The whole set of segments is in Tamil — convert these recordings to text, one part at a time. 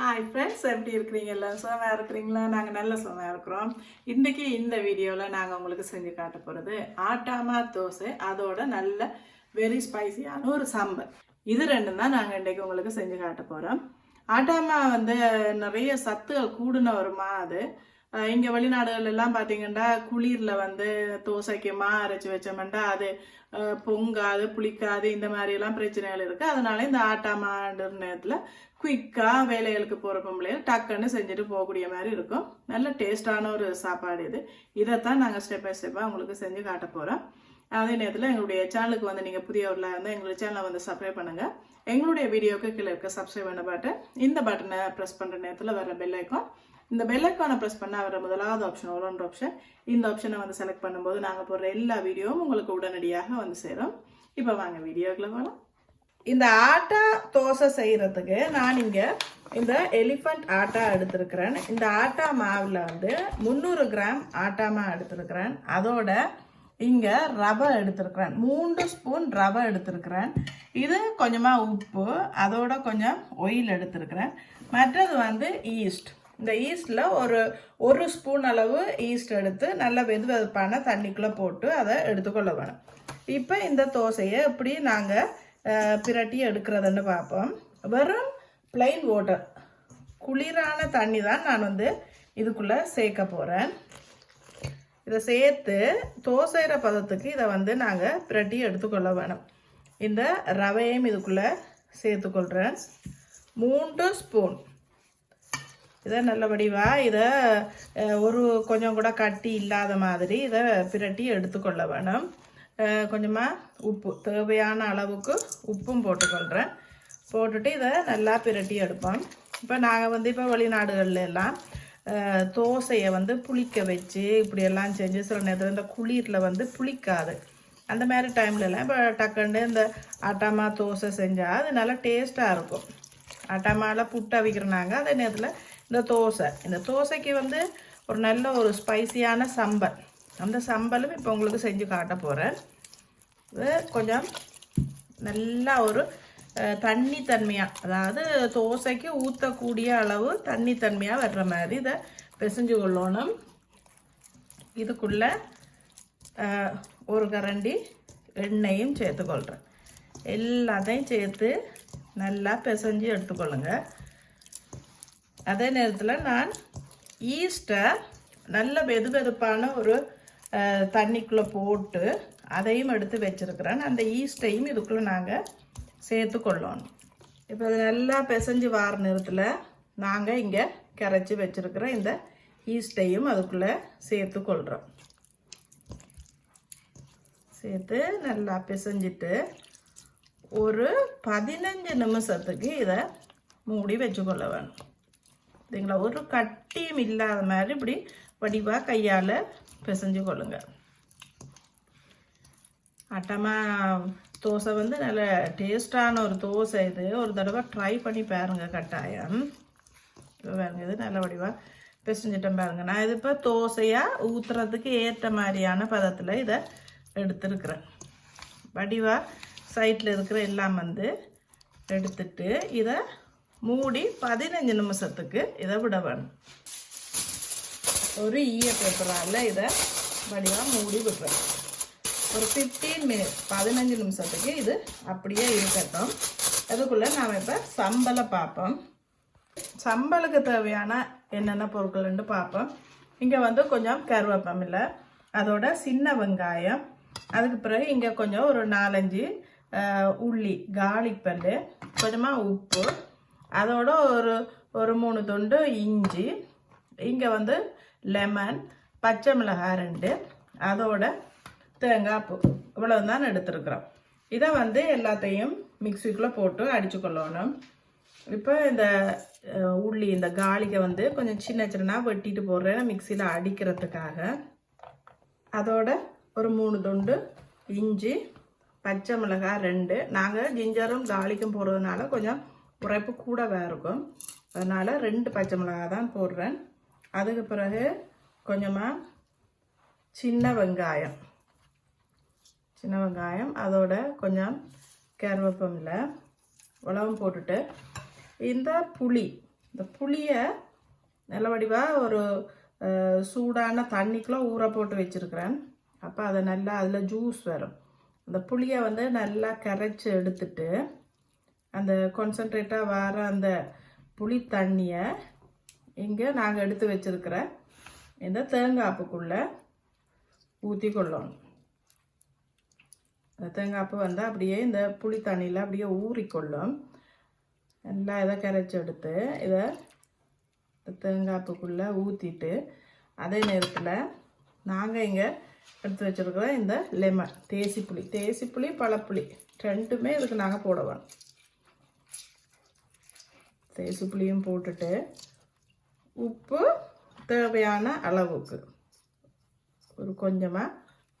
ஹாய் ஃப்ரெண்ட்ஸ் எப்படி இருக்கிறீங்க? எல்லாம் சுகமாக இருக்கிறீங்களா? நாங்கள் நல்ல சுகமாக இருக்கிறோம். இன்றைக்கி இந்த வீடியோவில் நாங்கள் உங்களுக்கு செஞ்சு காட்ட போகிறது ஆட்டாமா தோசை அதோட நல்ல வெரி ஸ்பைசியான ஒரு சம்பல் இது ரெண்டும் தான் நாங்கள் இன்றைக்கி உங்களுக்கு செஞ்சு காட்ட போகிறோம் ஆட்டாமா வந்து நிறைய சத்துகள் கூடின ஒரு மா அது. இங்கே வெளிநாடுகள் எல்லாம் குளிரில் வந்து தோசைக்குமா அரைச்சி வச்சோம்னா அது பொங்காது புளிக்காது இந்த மாதிரி எல்லாம் பிரச்சனைகள் இருக்குது அதனால இந்த ஆட்டா மாடுற நேரத்தில் குயிக்காக வேலைகளுக்கு போற பொம்பளைகள் டக்குன்னு செஞ்சுட்டு போகக்கூடிய மாதிரி இருக்கும். நல்ல டேஸ்டான ஒரு சாப்பாடு இது. இதைத்தான் நாங்கள் ஸ்டெப் பை ஸ்டெப்பாக உங்களுக்கு செஞ்சு காட்ட போகிறோம் அதே நேரத்தில் எங்களுடைய சேனலுக்கு வந்து நீங்கள் புதியவர்களாக இருந்தால் எங்களுடைய சேனலை வந்து சப்ஸ்கிரைப் பண்ணுங்கள் எங்களுடைய வீடியோக்கு கீழே இருக்க சப்ஸ்கிரைப் பண்ண பட்டன் இந்த பட்டனை ப்ரெஸ் பண்ணுற நேரத்தில் வர பெல் ஐக்கான் இந்த பெல்லைக்கானை ப்ரெஸ் பண்ணால் வர முதலாவது ஆப்ஷன் ஒரு ஆப்ஷன் இந்த ஆப்ஷனை வந்து செலக்ட் பண்ணும்போது நாங்கள் போடுற எல்லா வீடியோவும் உங்களுக்கு உடனடியாக வந்து சேரும். இப்போ வாங்க வீடியோக்குள்ள போகலாம் இந்த ஆட்டா தோசை செய்கிறதுக்கு நான் இங்கே இந்த எலிஃபண்ட் ஆட்டா எடுத்திருக்கிறேன். இந்த ஆட்டா மாவில் வந்து முந்நூறு கிராம் ஆட்டா மாவு எடுத்திருக்கிறேன். அதோட இங்கே ரவை எடுத்திருக்கிறேன். மூன்று ஸ்பூன் ரவை எடுத்திருக்கிறேன். இது கொஞ்சமாக உப்பு அதோட கொஞ்சம் ஒயில் எடுத்திருக்கிறேன். மற்றது வந்து ஈஸ்ட் இந்த ஈஸ்டில் ஒரு ஒரு ஸ்பூன் அளவு ஈஸ்ட் எடுத்து நல்ல வெது வெதுப்பான தண்ணிக்குள்ளே போட்டு அதை எடுத்துக்கொள்ள வேணும். இப்போ இந்த தோசையை எப்படி நாங்கள் பிரட்டி எடுக்கிறதுன்னு பார்ப்போம். வெறும் plain வாட்டர் குளிரான தண்ணி தான் நான் வந்து இதுக்குள்ளே சேர்க்க போகிறேன் இதை சேர்த்து தோசைற பதத்துக்கு இதை வந்து நாங்கள் பிரட்டி எடுத்துக்கொள்ள வேணும். இந்த ரவையும் இதுக்குள்ளே சேர்த்துக்கொள்கிறேன் மூன்று ஸ்பூன் இதை நல்லபடிவா இதை ஒரு கொஞ்சம் கூட கட்டி இல்லாத மாதிரி இதை பிரட்டி எடுத்துக்கொள்ள வேணும். கொஞ்சமாக உப்பு தேவையான அளவுக்கு உப்பும் போட்டுக்கொள்கிறேன் போட்டுட்டு இதை நல்லா பிரட்டி எடுப்போம். இப்போ நாங்கள் வந்து இப்போ வெளிநாடுகள்ல எல்லாம் தோசையை வந்து புளிக்க வச்சு இப்படியெல்லாம் செஞ்சு சில நேரத்தில் இந்த குளிரில் வந்து புளிக்காது. அந்த மாதிரி டைம்லலாம் இப்போ டக்குன்னு இந்த அட்டாமா தோசை செஞ்சால் அது நல்லா டேஸ்ட்டாக இருக்கும். அட்டாமாவில் புட்டு அவிக்கிறனாங்க அதே நேரத்தில் இந்த தோசை. இந்த தோசைக்கு வந்து ஒரு நல்ல ஒரு ஸ்பைசியான சம்பல். அந்த சம்பலும் இப்போ உங்களுக்கு செஞ்சு காட்ட போகிறேன் இது கொஞ்சம் நல்லா ஒரு தண்ணி தன்மையாக அதாவது தோசைக்கு ஊற்றக்கூடிய அளவு தண்ணி தன்மையாக வர்ற மாதிரி இதை பிசைஞ்சு கொள்ளணும். இதுக்குள்ளே ஒரு கரண்டி எண்ணெயும் சேர்த்துக்கொள்கிறேன் எல்லாத்தையும் சேர்த்து நல்லா பிசைஞ்சு எடுத்துக்கொள்ளுங்கள் அதே நேரத்தில் நான் ஈஸ்ட்டை நல்ல வெது வெதுப்பான ஒரு தண்ணிக்குள்ளே போட்டு அதையும் எடுத்து வச்சுருக்கிறேன். அந்த ஈஸ்ட்டையும் இதுக்குள்ளே நாங்கள் சேர்த்து கொள்ளணும். இப்போ அது நல்லா பிசைஞ்சு வார நேரத்தில் நாங்கள் இங்கே கரைச்சி வச்சுருக்கிற இந்த ஈஸ்ட்டையும் அதுக்குள்ளே சேர்த்து கொள்கிறோம் சேர்த்து நல்லா பிசைஞ்சிட்டு ஒரு பதினஞ்சு நிமிஷத்துக்கு இதை மூடி வச்சுக்கொள்ள வேணும். சரிங்களா ஒரு கட்டியும் இல்லாத மாதிரி இப்படி வடிவாக கையால் பிசைஞ்சு கொள்ளுங்க. அட்டமா தோசை வந்து நல்ல டேஸ்டான ஒரு தோசை இது. ஒரு தடவை ட்ரை பண்ணி பாருங்கள் கட்டாயம். இப்போ பாருங்கள் இது நல்ல வடிவாக பிசைஞ்சிட்டேன் பாருங்கள் நான் இது இப்போ தோசையாக ஊற்றுறதுக்கு ஏற்ற மாதிரியான பதத்தில் இதை எடுத்துருக்குறேன். வடிவாக சைட்டில் இருக்கிற எல்லாம் வந்து எடுத்துட்டு இதை மூடி பதினஞ்சு நிமிஷத்துக்கு இதை விட வேணும். ஒரு ஈய பேப்பரால் இதை வடிவாக மூடி விட்டுறேன் ஒரு ஃபிஃப்டீன் மினிட் பதினஞ்சு நிமிஷத்துக்கு இது அப்படியே இருக்கட்டும். அதுக்குள்ளே நாம் இப்போ சம்பலை பார்ப்போம். சம்பலுக்கு தேவையான என்னென்ன பொருட்கள்னு பார்ப்போம். இங்கே வந்து கொஞ்சம் கருவேப்பமில்லை அதோட சின்ன வெங்காயம். அதுக்கு பிறகு இங்கே கொஞ்சம் ஒரு நாலஞ்சு உள்ளி கார்லிக் பல்லு கொஞ்சமாக உப்பு அதோட ஒரு ஒரு மூணு துண்டு இஞ்சி இங்கே வந்து லெமன் பச்சை மிளகாய் ரெண்டு அதோட தேங்காய் பூ. இவ்வளவு தான் எடுத்துருக்குறோம். இதை வந்து எல்லாத்தையும் மிக்சிக்குள்ளே போட்டு அடிச்சு கொள்ளணும். இப்போ இந்த உள்ளி இந்த காலிகை வந்து கொஞ்சம் சின்ன சின்னதாக வெட்டிட்டு போடுறேன் மிக்சியில் அடிக்கிறதுக்காக. அதோட ஒரு மூணு துண்டு இஞ்சி பச்சை மிளகாய் ரெண்டு. நாங்கள் ஜிஞ்சரும் காலிக்கும் போடுறதுனால கொஞ்சம் உரைப்பு கூட இருக்கும். அதனால் ரெண்டு பச்சை மிளகாய் தான் போடுறேன். அதுக்கு பிறகு கொஞ்சமாக சின்ன வெங்காயம். சின்ன வெங்காயம் அதோட கொஞ்சம் கருவேப்பமில்லை உலகம் போட்டுட்டு இந்த புளி இந்த புளியை நல்ல வடிவாக ஒரு சூடான தண்ணிக்குள்ளே ஊற போட்டு வச்சுருக்கிறேன். அப்போ அதை நல்லா அதில் ஜூஸ் வரும். அந்த புளியை வந்து நல்லா கரைச்சி எடுத்துட்டு அந்த கான்சன்ட்ரேட்டாக வர அந்த புளி தண்ணியை இங்கே நாங்கள் எடுத்து வச்சிருக்கிற இந்த தேங்காய்ப்புக்குள்ளே ஊற்றி கொள்ளணும். அந்த தேங்காய்ப்பு வந்து அப்படியே இந்த புளி தண்ணியில் அப்படியே ஊறிக்கொள்ளும் நல்லா இதை கரைச்சி எடுத்து இதை இந்த தேங்காய்ப்புக்குள்ளே ஊற்றிட்டு அதே நேரத்தில் நாங்கள் இங்கே எடுத்து வச்சுருக்கிற இந்த லெமன் தேசி புளி தேசி புளி பழப்புளி ரெண்டுமே இதுக்கு நாங்கள் போடுவோம் தேசி புளியும் போட்டுட்டு உப்பு தேவையான அளவுக்கு. ஒரு கொஞ்சமாக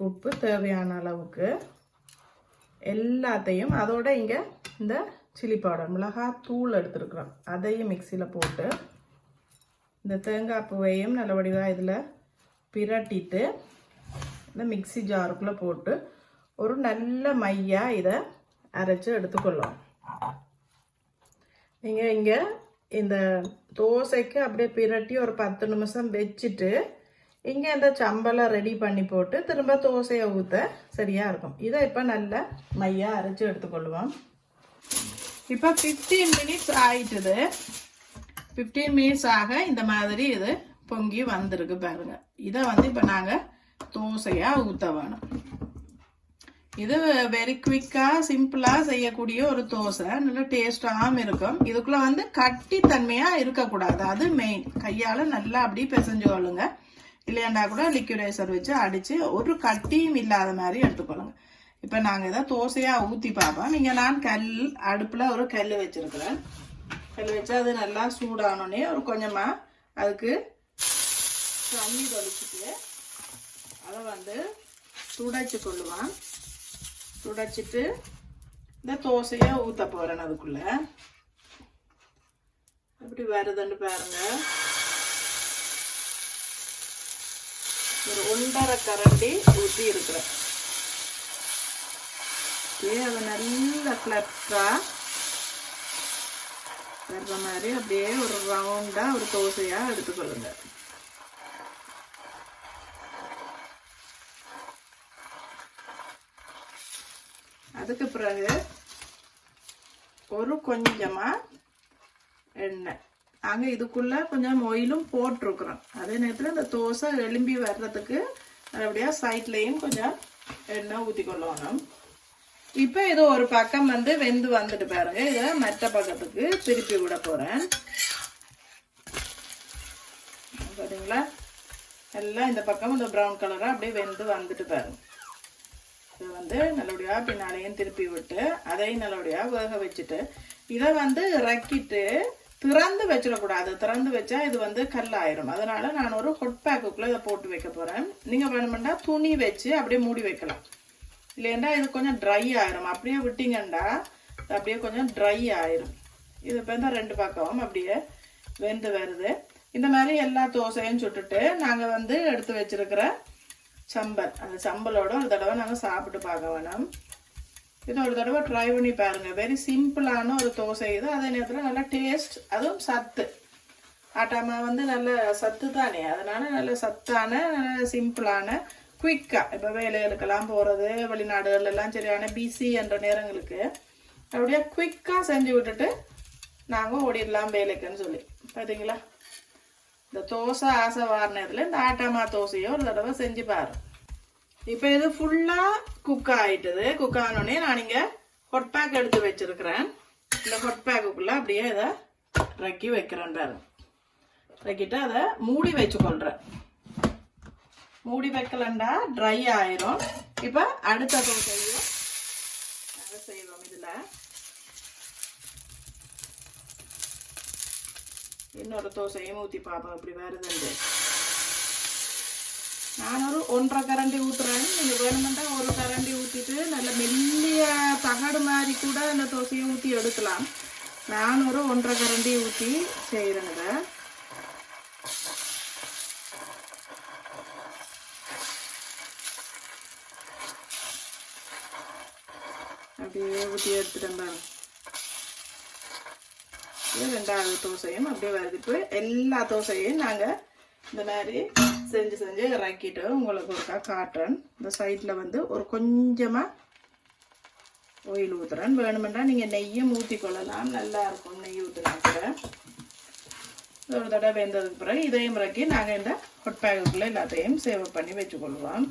உப்பு தேவையான அளவுக்கு. எல்லாத்தையும் அதோட இங்கே இந்த சில்லி பவுடர் மிளகாய் தூள் எடுத்துருக்குறோம். அதையும் மிக்சியில் போட்டு இந்த தேங்காய் பூவையும் நல்லபடியாக இதில் பிரட்டிட்டு இந்த மிக்ஸி ஜாருக்குள்ளே போட்டு ஒரு நல்ல மையாக இதை அரைச்சி எடுத்துக்கொள்ளலாம் நீங்கள் இங்கே இந்த தோசைக்கு அப்படியே பிரட்டி ஒரு பத்து நிமிஷம் வச்சுட்டு இங்கே இந்த சம்பளம் ரெடி பண்ணி போட்டு திரும்ப தோசையை ஊற்ற சரியாக இருக்கும். இதை இப்போ நல்லா மையாக அரைச்சி எடுத்துக்கொள்வோம். இப்போ ஃபிஃப்டீன் மினிட்ஸ் ஆயிட்டுது. ஃபிஃப்டீன் மினிட்ஸ் ஆக இந்த மாதிரி இது பொங்கி வந்திருக்கு பாருங்கள் இதை வந்து இப்போ நாங்கள் தோசையாக ஊற்ற வேணும். இது வெரி குவிக்காக சிம்பிளாக செய்யக்கூடிய ஒரு தோசை. நல்ல டேஸ்டாகவும் இருக்கும். இதுக்குள்ளே வந்து கட்டி தன்மையாக இருக்கக்கூடாது. அது மெயின் கையால் நல்லா அப்படி பிசைஞ்சு கொள்ளுங்க. இல்லையாண்டா கூட லிக்விடைசர் வச்சு அடித்து ஒரு கட்டியும் இல்லாத மாதிரி எடுத்துக்கொள்ளுங்க. இப்போ நாங்கள் இதை தோசையாக ஊற்றி பார்ப்போம். நீங்கள் நான் கல் அடுப்பில் ஒரு கல் வச்சுருக்கிறேன். கல் வச்சு அது நல்லா சூடானோடனே ஒரு கொஞ்சமாக அதுக்கு தண்ணி தொளிச்சிட்டு அதை வந்து சுடைச்சு கொள்ளுவான் துடைச்சிட்டு இந்த தோசையை ஊற்ற போகிறேன் அதுக்குள்ள. எப்படி வருதுன்னு பாருங்க. ஒரு ஒன்றரை கரண்டி ஊற்றி இருக்கிறேன். அப்படியே அதை நல்ல ஃப்ளட்டாக வர்ற மாதிரி அப்படியே ஒரு ரவுண்டாக ஒரு தோசையாக எடுத்துக்கொள்ளுங்கள் அதுக்கு பிறகு ஒரு கொஞ்சமாக எண்ணெய். நாங்கள் இதுக்குள்ளே கொஞ்சம் ஒயிலும் போட்டிருக்குறோம். அதே நேரத்தில் இந்த தோசை எலும்பி வர்றதுக்கு நல்லபடியாக சைட்லேயும் கொஞ்சம் எண்ணெய் ஊற்றி கொள்ளணும். இப்போ இது ஒரு பக்கம் வந்து வெந்து வந்துட்டு பாருங்க. இதை மற்ற பக்கத்துக்கு திருப்பி விட போகிறேன் பார்த்தீங்களா எல்லாம் இந்த பக்கம் இந்த ப்ரௌன் கலராக அப்படியே வெந்து வந்துட்டு பாருங்க. இதை வந்து நல்லபடியாக பின்னாலேயும் திருப்பி விட்டு அதையும் நல்லபடியாக வேக வச்சுட்டு இதை வந்து இறக்கிட்டு திறந்து வச்சிடக்கூடாது. திறந்து வச்சா இது வந்து கல்லாயிரும். அதனால நான் ஒரு ஹொட் பேக்குக்குள்ளே இதை போட்டு வைக்க போகிறேன் நீங்கள் வேணுமெண்டா துணி வச்சு அப்படியே மூடி வைக்கலாம். இல்லைண்டா இது கொஞ்சம் ட்ரை ஆயிரும். அப்படியே விட்டிங்கண்டா அப்படியே கொஞ்சம் ட்ரை ஆயிரும். இது இப்போ தான் ரெண்டு பக்கம் அப்படியே வெந்து வருது. இந்த மாதிரி எல்லா தோசையும் சுட்டுட்டு நாங்கள் வந்து எடுத்து வச்சிருக்கிற சம்பல் அந்த சம்பலோட ஒரு தடவை நாங்கள் சாப்பிட்டு பார்க்க வேணும். இது ஒரு தடவை ட்ரை பண்ணி பாருங்கள் வெரி சிம்பிளான ஒரு தோசை இது. அதே நேரத்தில் நல்லா டேஸ்ட் அதுவும் சத்து. ஆட்டாமா வந்து நல்ல சத்து தானே. அதனால் நல்ல சத்தான சிம்பிளான குயிக்காக இப்போ வேலைகளுக்கெல்லாம் போகிறது வெளிநாடுகள்லாம் சரியான பிஸி என்ற நேரங்களுக்கு அப்படியே குயிக்காக செஞ்சு விட்டுட்டு நாங்கள் ஓடிடலாம் வேலைக்குன்னு சொல்லி. பார்த்தீங்களா இந்த தோசை ஆசை வாரினதுல இந்த ஆட்டாமா தோசையோ ஒரு தடவை செஞ்சு பாரு. இப்போ இது ஃபுல்லாக குக் ஆகிட்டது குக் ஆனோடனே நான் இங்கே ஹொட் பேக் எடுத்து வச்சிருக்கிறேன். இந்த ஹொட் பேக்குக்குள்ளே அப்படியே இதை ரக்கி வைக்கிறேன் பாருங்க ரக்கிட்டு அதை மூடி வச்சுக்கொள்கிறேன் மூடி வைக்கலண்டா ட்ரை ஆயிரும். இப்போ அடுத்த தோசையும் செய்வோம் இதில். இன்னொரு தோசையும் ஊற்றி பார்ப்போம் இப்படி வருதுண்டு நான் ஒரு ஒன்றரை கரண்டி ஊற்றுறேன் நீங்கள் வேணுமெண்டா ஒரு கரண்டி ஊற்றிட்டு நல்ல மெல்லிய தகடு மாதிரி கூட அந்த தோசையை ஊற்றி எடுக்கலாம். நான் ஒரு ஒன்றரை கரண்டி ஊற்றி செய்கிறேங்க அப்படியே ஊற்றி எடுத்துட்டேன் பாருங்க. இது ரெண்டாவது தோசையும் அப்படியே வறுத்துட்டு எல்லா தோசையும் நாங்கள் இந்த மாதிரி செஞ்சு செஞ்சு இறக்கிட்டு உங்களுக்கு ஒருக்கா காட்டுறேன். இந்த சைடில் வந்து ஒரு கொஞ்சமாக ஓயில் ஊற்றுறேன் வேணுமெண்டா நீங்கள் நெய்யும் ஊற்றி கொள்ளலாம். நல்லாயிருக்கும் நெய் ஊற்றினா ஒரு தடவை வெந்ததுக்கு பிறகு இதையும் இறக்கி நாங்கள் இந்த ஹொட் பேக்குக்குள்ளே எல்லாத்தையும் சேவ் பண்ணி வச்சுக்கொள்வோம்.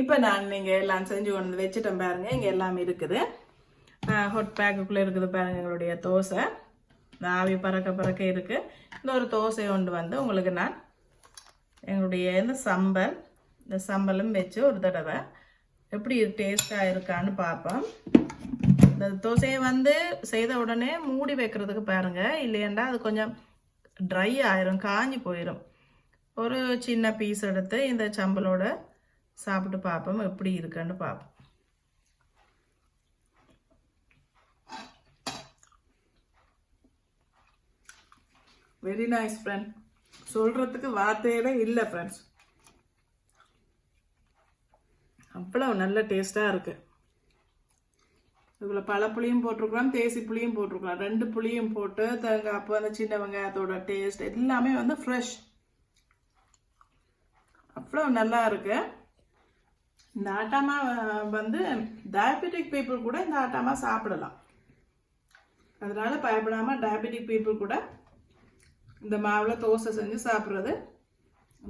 இப்போ நான் நீங்கள் எல்லாம் செஞ்சு கொண்டு வச்சுட்டேன் பாருங்க. இங்கே எல்லாம் இருக்குது. ஹொட் பேக்குக்குள்ளே இருக்குது பாருங்க எங்களுடைய தோசை. இந்த ஆவி பறக்க பறக்க இருக்குது இந்த ஒரு தோசை கொண்டு வந்து உங்களுக்கு நான் எங்களுடைய இந்த சம்பல் இந்த சம்பலும் வச்சு ஒரு தடவை எப்படி டேஸ்ட்டாக இருக்கான்னு பார்ப்போம். இந்த தோசையை வந்து செய்த உடனே மூடி வைக்கிறதுக்கு பாருங்கள் இல்லையாண்டா அது கொஞ்சம் ட்ரை ஆயிரும் காஞ்சி போயிடும் ஒரு சின்ன பீஸ் எடுத்து இந்த சம்பலோட சாப்பிட்டு பார்ப்போம் எப்படி இருக்குன்னு பார்ப்போம். வெரி நைஸ் ஃப்ரெண்ட் சொல்கிறதுக்கு வார்த்தையில இல்லை ஃப்ரெண்ட்ஸ் அவ்வளோ நல்ல டேஸ்ட்டாக இருக்குது இதில் பல புளியும் போட்டிருக்கலாம் தேசி புளியும் போட்டிருக்கலாம். ரெண்டு புளியும் போட்டு தேங்காய் அப்போ அந்த சின்ன வெங்காயத்தோட டேஸ்ட் எல்லாமே வந்து ஃப்ரெஷ் அவ்வளோ நல்லா இருக்கு. இந்த ஆட்டாமா வந்து டயபெட்டிக் பீப்புள் கூட இந்த ஆட்டாமா சாப்பிடலாம். அதனால பயப்படாம டயபெட்டிக் பீப்புள் கூட இந்த மாவில் தோசை செஞ்சு சாப்பிட்றது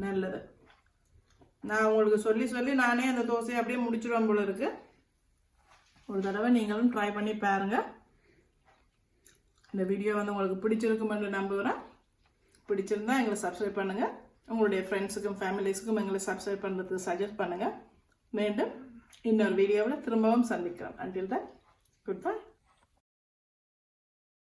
நல்லது. நான் உங்களுக்கு சொல்லி சொல்லி நானே அந்த தோசையை அப்படியே முடிச்சிடுவேன் போல இருக்கு. ஒரு தடவை நீங்களும் ட்ரை பண்ணி பாருங்கள் இந்த வீடியோ வந்து உங்களுக்கு பிடிச்சிருக்குமென்று நம்புகிறேன் பிடிச்சிருந்தா எங்களை சப்ஸ்கிரைப் பண்ணுங்கள் உங்களுடைய ஃப்ரெண்ட்ஸுக்கும் ஃபேமிலிஸுக்கும் எங்களை சப்ஸ்கிரைப் பண்ணுறதுக்கு சஜஸ்ட் பண்ணுங்கள் மீண்டும் இன்னொரு வீடியோவில் திரும்பவும் சந்திக்கிறோம் அண்டில் தான் குட் பை